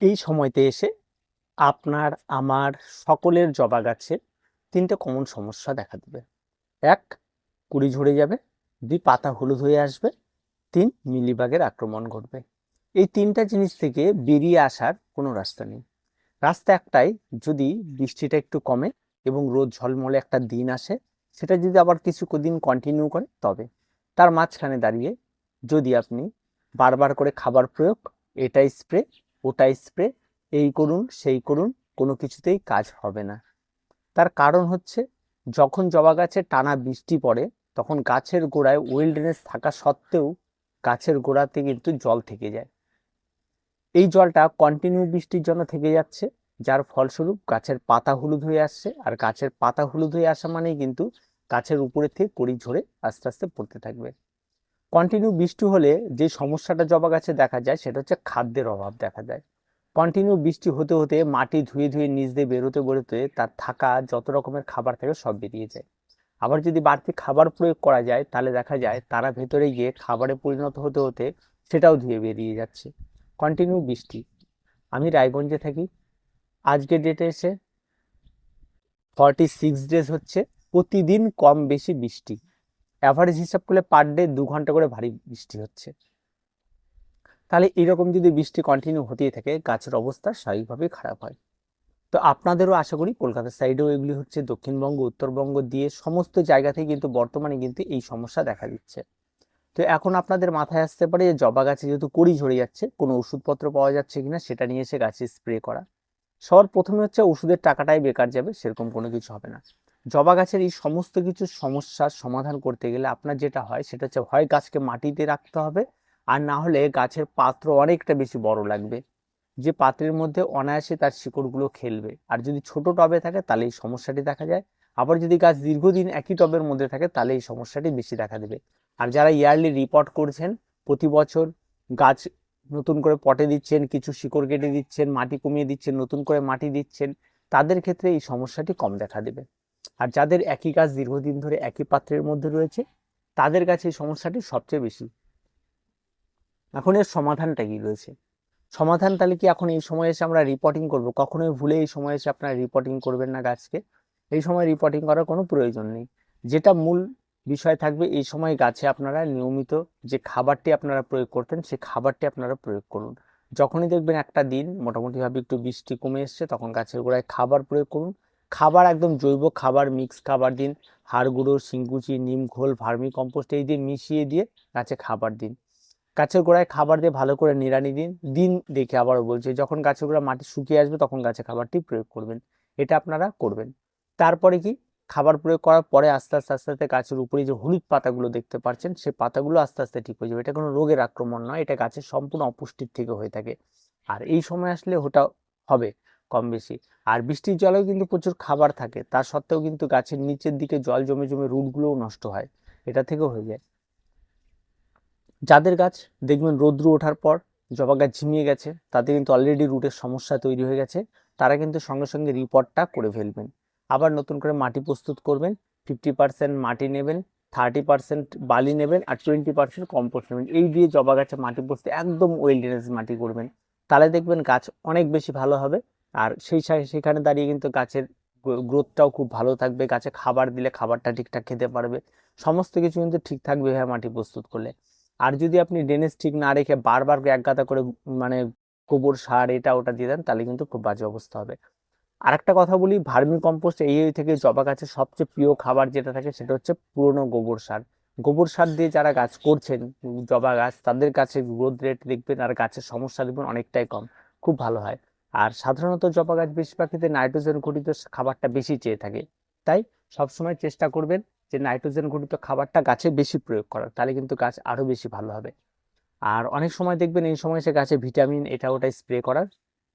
এই সময়তে এসে আপনার, আমার সকলের জবা গাছের তিনটে কমন সমস্যা দেখা দেবে। এক, কুড়ি ঝরে যাবে। দুই, পাতা হলুদ হয়ে আসবে। তিন, মিলিবাগের আক্রমণ ঘটবে। এই তিনটা জিনিস থেকে বেরিয়ে আসার কোনো রাস্তা নেই। রাস্তা একটাই, যদি বৃষ্টিটা একটু কমে এবং রোদ ঝলমলে একটা দিন আসে, সেটা যদি আবার কিছু দিন কন্টিনিউ করে, তবে। তার মাঝখানে দাঁড়িয়ে যদি আপনি বারবার করে খাবার প্রয়োগ এটা স্প্রে ওটা স্প্রে এই করুন, সেই করুন, কোনো কিছুতেই কাজ হবে না। তার কারণ হচ্ছে, যখন জবা গাছে টানা বৃষ্টি পড়ে, তখন গাছের গোড়ায় ওয়েলডনেস থাকা সত্ত্বেও গাছের গোড়াতে কিন্তু জল থেকে যায়। এই জলটা কন্টিনিউ বৃষ্টির জন্য থেকে যাচ্ছে, যার ফলস্বরূপ গাছের পাতা হলুদ হয়ে আসছে, আর গাছের পাতা হলুদ হয়ে আসা মানেই কিন্তু গাছের উপরে থেকে কড়ি ঝরে আস্তে আস্তে পড়তে থাকবে। কন্টিনিউ বৃষ্টি হলে যে সমস্যাটা জবা গাছে দেখা যায়, সেটা হচ্ছে খাদ্যের অভাব দেখা যায়। কন্টিনিউ বৃষ্টি হতে হতে মাটি ধুয়ে ধুয়ে নিচ দিয়ে বেরোতে বেরোতে তার থাকা, যত রকমের খাবার থাকে সব বেরিয়ে যায়। আবার যদি বাড়তি খাবার প্রয়োগ করা যায়, তাহলে দেখা যায় তারা ভেতরে গিয়ে খাবারে পরিণত হতে হতে সেটাও ধুয়ে বেরিয়ে যাচ্ছে। কন্টিনিউ বৃষ্টি। আমি রায়গঞ্জে থাকি। আজকের ডেটে এসে ফর্টি সিক্স ডেজ হচ্ছে। প্রতিদিন কম বেশি বৃষ্টি। অ্যাভারেজ হিসাব করলে পার ডে দু ঘণ্টা করে ভারী বৃষ্টি হচ্ছে। তাহলে এরকম যদি বৃষ্টি কন্টিনিউ হতেই থাকে, গাছের অবস্থা স্বাভাবিকভাবেই খারাপ হয়। তো আপনাদেরও আশা করি কলকাতার সাইডেও এগুলি হচ্ছে, দক্ষিণবঙ্গ, উত্তরবঙ্গ দিয়ে সমস্ত জায়গাতেই কিন্তু বর্তমানে কিন্তু এই সমস্যা দেখা দিচ্ছে। তো এখন আপনাদের মাথায় আসতে পারে যে জবা গাছে যেহেতু কড়ি ঝরে যাচ্ছে, কোনো ওষুধপত্র পাওয়া যাচ্ছে কিনা সেটা নিয়ে এসে গাছে স্প্রে করা। সবার প্রথমে হচ্ছে ওষুধের টাকাটাই বেকার যাবে, সেরকম কোনো কিছু হবে না। জবা গাছের এই সমস্ত কিছু সমস্যার সমাধান করতে গেলে আপনার যেটা হয় সেটা হচ্ছে হয় গাছকে মাটিতে রাখতে হবে। আর না হলে গাছের পাত্র অনেকটা বেশি বড় লাগবে। যে পাত্রের মধ্যে অনায়াসে তার শিকড়গুলো খেলবে। আর যদি ছোট টবে থাকে তাহলে এই সমস্যাটি দেখা যায়। আবার যদি গাছ দীর্ঘদিন একই টবের মধ্যে থাকে তাহলে এই সমস্যাটি বেশি দেখা দেবে। আর যারা ইয়ারলি রিপোর্ট করছেন, প্রতি বছর গাছ নতুন করে পটে দিচ্ছেন, কিছু শিকড় কেটে দিচ্ছেন, মাটি কমিয়ে দিচ্ছেন, নতুন করে মাটি দিচ্ছেন, তাদের ক্ষেত্রে এই সমস্যাটি কম দেখা দেবে। আর যাদের একই গাছ দীর্ঘদিন ধরে একই পাত্রের মধ্যে রয়েছে, তাদের কাছে এই সমস্যাটি সবচেয়ে বেশি। এখন এর সমাধানটা কি রয়েছে? সমাধান তাহলে কি এখন এই সময় এসে আমরা রিপোর্টিং করব? কখনোই ভুলে এই সময় এসে আপনারা রিপোর্টিং করবেন না গাছকে। এই সময় রিপোর্টিং করার কোনো প্রয়োজন নেই। যেটা মূল বিষয় থাকবে, এই সময় গাছে আপনারা নিয়মিত যে খাবারটি আপনারা প্রয়োগ করতেন সেই খাবারটি আপনারা প্রয়োগ করুন। যখনই দেখবেন একটা দিন, মোটামুটিভাবে একটু বৃষ্টি কমে এসছে, তখন গাছের গোড়ায় খাবার প্রয়োগ করুন। খাবার একদম জৈব খাবার মিক্স খাবার দিন। হাড় গুঁড়ো, শিংকুচি, নিম, ঘোল, ভার্মি, কম্পোস্ট এই দিয়ে মিশিয়ে দিয়ে গাছে খাবার দিন। গাছের গোড়ায় খাবার দিয়ে ভালো করে নিড়ানি দিন। দিন দেখে আবারও বলছে, যখন গাছের গোড়া মাটি শুকিয়ে আসবে তখন গাছে খাবারটি প্রয়োগ করবেন। এটা আপনারা করবেন। তারপরে কি? খাবার প্রয়োগ করার পরে আস্তে আস্তে আস্তে আস্তে গাছের উপরে যে হলুদ পাতাগুলো দেখতে পাচ্ছেন, সে পাতাগুলো আস্তে আস্তে ঠিক হয়ে যাবে। এটা কোনো রোগের আক্রমণ নয়, এটা গাছের সম্পূর্ণ অপুষ্টির থেকে হয়ে থাকে। আর এই সময় আসলে ওটা হবে। কম বেশি। আর বৃষ্টির জলেও কিন্তু প্রচুর খাবার থাকে। তা সত্ত্বেও কিন্তু গাছের নিচের দিকে জল জমে জমে রুটগুলোও নষ্ট হয়। এটা থেকেও হয়ে যায়। যাদের গাছ দেখবেন রৌদ্র ওঠার পর, জবা গাছ ঝিমিয়ে গেছে তাদের কিন্তু অলরেডি রুটের সমস্যা তৈরি হয়ে গেছে। তারা কিন্তু সঙ্গে সঙ্গে রিপোর্টটা করে ফেলবেন। আবার নতুন করে মাটি প্রস্তুত করবেন ফিফটি পার্সেন্ট মাটি নেবেন থার্টি পার্সেন্ট বালি নেবেন, আর টোয়েন্টি পার্সেন্ট কম্পোস্ট নেবেন। এই দিয়ে জবা গাছে মাটি প্রস্তুত একদম ওয়েল ড্রেনেজ মাটি করবেন। তাহলে দেখবেন গাছ অনেক বেশি ভালো হবে। আর সেই সেখানে দাঁড়িয়ে কিন্তু গাছের গ্রোথটাও খুব ভালো থাকবে। গাছে খাবার দিলে খাবারটা ঠিকঠাক খেতে পারবে। সমস্ত কিছু কিন্তু ঠিক থাকবে হ্যাঁ মাটি প্রস্তুত করলে। আর যদি আপনি ড্রেনেজ ঠিক না রেখে বারবার এক গাদা করে মানে গোবর সার এটা ওটা দিয়ে দেন, তাহলে কিন্তু খুব বাজে অবস্থা হবে। আর একটা কথা বলি, ভার্মি কম্পোস্ট এই থেকে জবা গাছের সবচেয়ে প্রিয় খাবার যেটা থাকে সেটা হচ্ছে পুরনো গোবর সার। গোবর সার দিয়ে যারা গাছ করছেন, জবা গাছ, তাদের কাছে গ্রোথ রেট দেখবেন আর গাছের সমস্যা দেখবেন অনেকটাই কম। খুব ভালো হয়। আর সাধারণত জবা গাছ বেশি পাখিতে নাইট্রোজেন ঘটিত খাবারটা বেশি চেয়ে থাকে। তাই সবসময় চেষ্টা করবেন যে নাইট্রোজেন ঘটিত খাবারটা গাছে বেশি প্রয়োগ করার, তাহলে কিন্তু গাছ আরও বেশি ভালো হবে। আর অনেক সময় দেখবেন এই সময় সে গাছে ভিটামিন এটা ওটা স্প্রে করার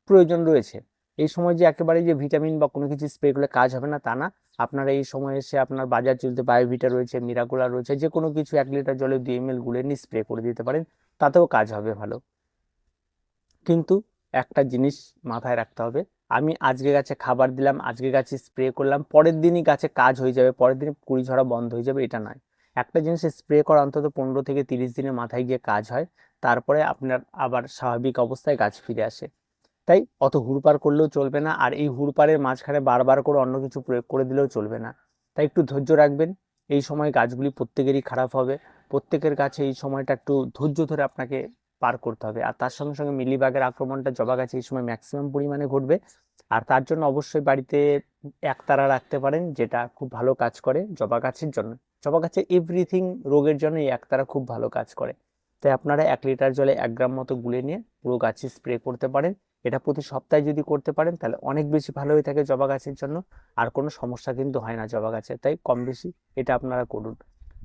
প্রয়োজন রয়েছে। এই সময় যে একেবারে যে ভিটামিন বা কোনো কিছু স্প্রে করলে কাজ হবে না, তা না। আপনারা এই সময় এসে আপনার বাজার চলতে বায়োভিটা রয়েছে মিরাকুলা রয়েছে, যে কোনো কিছু এক লিটার জলে দুই এম এল গুলে নিয়ে স্প্রে করে দিতে পারেন, তাতেও কাজ হবে ভালো। কিন্তু একটা জিনিস মাথায় রাখতে হবে। আমি আজকে গাছে খাবার দিলাম, আজকে গাছে স্প্রে করলাম, পরের দিনই গাছে কাজ হয়ে যাবে, পরের দিনে কুড়ি ঝরা বন্ধ হয়ে যাবে, এটা নয়। একটা জিনিস স্প্রে করা অন্তত পনেরো থেকে তিরিশ দিনের মাথায় গিয়ে কাজ হয়, তারপরে আপনার আবার স্বাভাবিক অবস্থায় গাছ ফিরে আসে। তাই অত হুড়পার করলেও চলবে না, আর এই হুড়পারের মাঝখানে বারবার করে অন্য কিছু প্রয়োগ করে দিলেও চলবে না। তাই একটু ধৈর্য রাখবেন, এই সময় গাছগুলি প্রত্যেকেরই খারাপ হবে, প্রত্যেকের কাছে এই সময়টা একটু ধৈর্য ধরে আপনাকে পার করতে হবে। আর তার সঙ্গে সঙ্গে মিলিবাগের আক্রমণটা জবা গাছে এই সময় ম্যাক্সিমাম পরিমাণে ঘটবে। আর তার জন্য অবশ্যই বাড়িতে একতারা রাখতে পারেন, যেটা খুব ভালো কাজ করে জবা গাছের জন্য। জবা গাছের এভরিথিং রোগের জন্য এই একতারা খুব ভালো কাজ করে। তাই আপনারা এক লিটার জলে এক গ্রাম মতো গুলে নিয়ে পুরো গাছে স্প্রে করতে পারেন। এটা প্রতি সপ্তাহে যদি করতে পারেন, তাহলে অনেক বেশি ভালো হয়ে থাকে জবা গাছের জন্য। আর কোনো সমস্যা কিন্তু হয় না জবা গাছে। তাই কম বেশি এটা আপনারা করুন।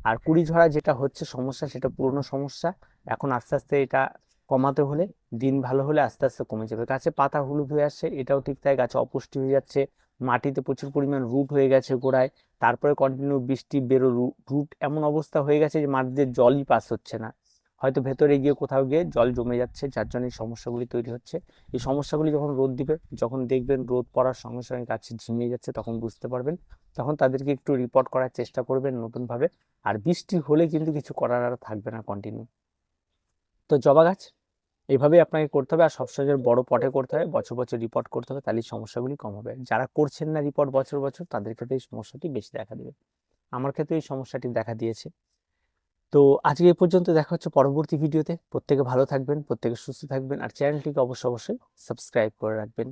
আর কুড়ি ঝরা যেটা হচ্ছে সমস্যা, সেটা পুরনো সমস্যা। এখন আস্তে আস্তে এটা কমাতে হলে, দিন ভালো হলে আস্তে আস্তে কমে যাবে। গাছে পাতা হলুদ হয়ে আসছে, এটাও ঠিক তাই, গাছে অপুষ্টি হয়ে যাচ্ছে, মাটিতে প্রচুর পরিমাণ রুট হয়ে গেছে গোড়ায়, তারপরে কন্টিনিউ বৃষ্টি বেরো রুট এমন অবস্থা হয়ে গেছে যে মাটিতে জলই পাস হচ্ছে না। হয়তো ভেতরে গিয়ে কোথাও গিয়ে জল জমে যাচ্ছে, যার জন্য এই সমস্যাগুলি তৈরি হচ্ছে। এই সমস্যাগুলি যখন রোদ দিবে, যখন দেখবেন রোদ পড়ার সঙ্গে সঙ্গে গাছে ঝিমিয়ে যাচ্ছে, তখন বুঝতে পারবেন। তখন তাদেরকে একটু রিপোর্ট করার চেষ্টা করবেন নতুনভাবে। আর বৃষ্টি হলে কিন্তু কিছু করার আর থাকবে না কন্টিনিউ তো জবা গাছ এইভাবেই আপনাকে করতে হবে। আর সবসময় বড় পটে করতে হবে বছর বছর রিপোর্ট করতে হবে তাহলে সমস্যাগুলি কম হবে। যারা করছেন না রিপোর্ট বছর বছর, তাদের ক্ষেত্রে এই সমস্যাটি বেশি দেখা দেবে। আমার ক্ষেত্রে এই সমস্যাটি দেখা দিয়েছে। তো আজকে এই পর্যন্ত দেখা হচ্ছে পরবর্তী ভিডিওতে প্রত্যেকে ভালো থাকবেন, প্রত্যেকে সুস্থ থাকবেন। আর চ্যানেলটিকে অবশ্যই অবশ্যই সাবস্ক্রাইব করে রাখবেন।